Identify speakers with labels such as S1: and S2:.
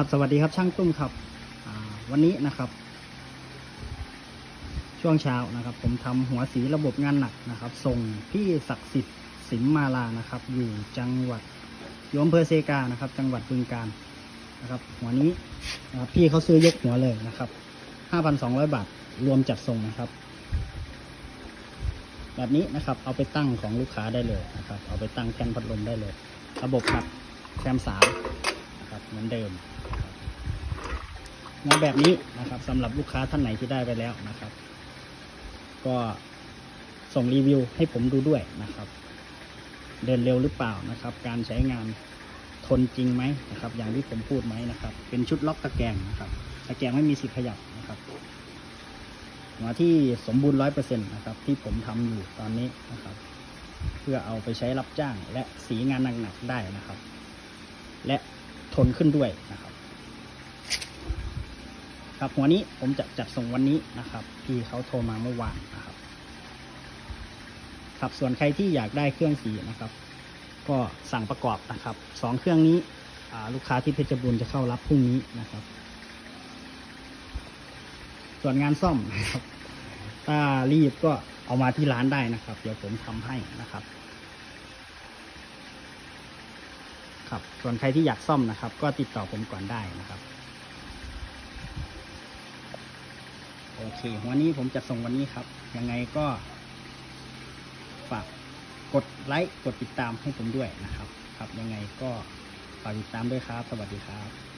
S1: ครับสวัสดีครับช่างตุ้มครับวันนี้นะครับ ช่วงเช้านะครับ ผมทำหัวสีระบบงานหนักนะครับ ส่งพี่ศักดิ์สิทธิ์สิมมาลานะครับ อยู่จังหวัดอยอำเภอเซกานะครับ จังหวัดบึงกาฬนะครับ หัวนี้นะครับพี่เขาซื้อยกหัวเลยนะครับ5,200บาทรวมจัดส่งนะครับ แบบนี้นะครับ เอาไปตั้งของลูกค้าได้เลยนะครับ เอาไปตั้งแทนพัดลมได้เลย ระบบขัดแคมสามนะครับเหมือนเดิม นะครับงาแบบนี้นะครับสำหรับลูกค้าท่านไหนที่ได้ไปแล้วนะครับ ก็ส่งรีวิวให้ผมดูด้วยนะครับ เดินเร็วหรือเปล่านะครับ การใช้งานทนจริงไหมนะครับ อย่างที่ผมพูดไหมนะครับ เป็นชุดล็อกตะแกรงนะครับตะแกรงไม่มีสิทธิ์ขยับนะครับหัวที่สมบูรณ์ร้อยเปอร์เซ็นต์นะครับ ที่ผมทำอยู่ตอนนี้นะครับ เพื่อเอาไปใช้รับจ้างและสีงานหนักๆได้นะครับ และทนขึ้นด้วยนะครับ ครับหัวนี้ผมจะจัดส่งวันนี้นะครับ พี่เขาโทรมาเมื่อวานนะครับครับส่วนใครที่อยากได้เครื่องสีนะครับ ก็สั่งประกอบนะครับสองเครื่องนี้ลูกค้าที่เพชรบูรณ์จะเข้ารับพรุ่งนี้นะครับ ส่วนงานซ่อมนะครับ ถ้ารีบก็เอามาที่ร้านได้นะครับ เดี๋ยวผมทำให้นะครับ ครับ ส่วนใครที่อยากซ่อมนะครับ ก็ติดต่อผมก่อนได้นะครับ โอเค วันนี้ผมจะส่งวันนี้ครับ ยังไงก็ ฝากกดไลค์ กดติดตามให้ผมด้วยนะครับ ครับ ยังไงก็ฝากติดตามด้วยครับ สวัสดีครับ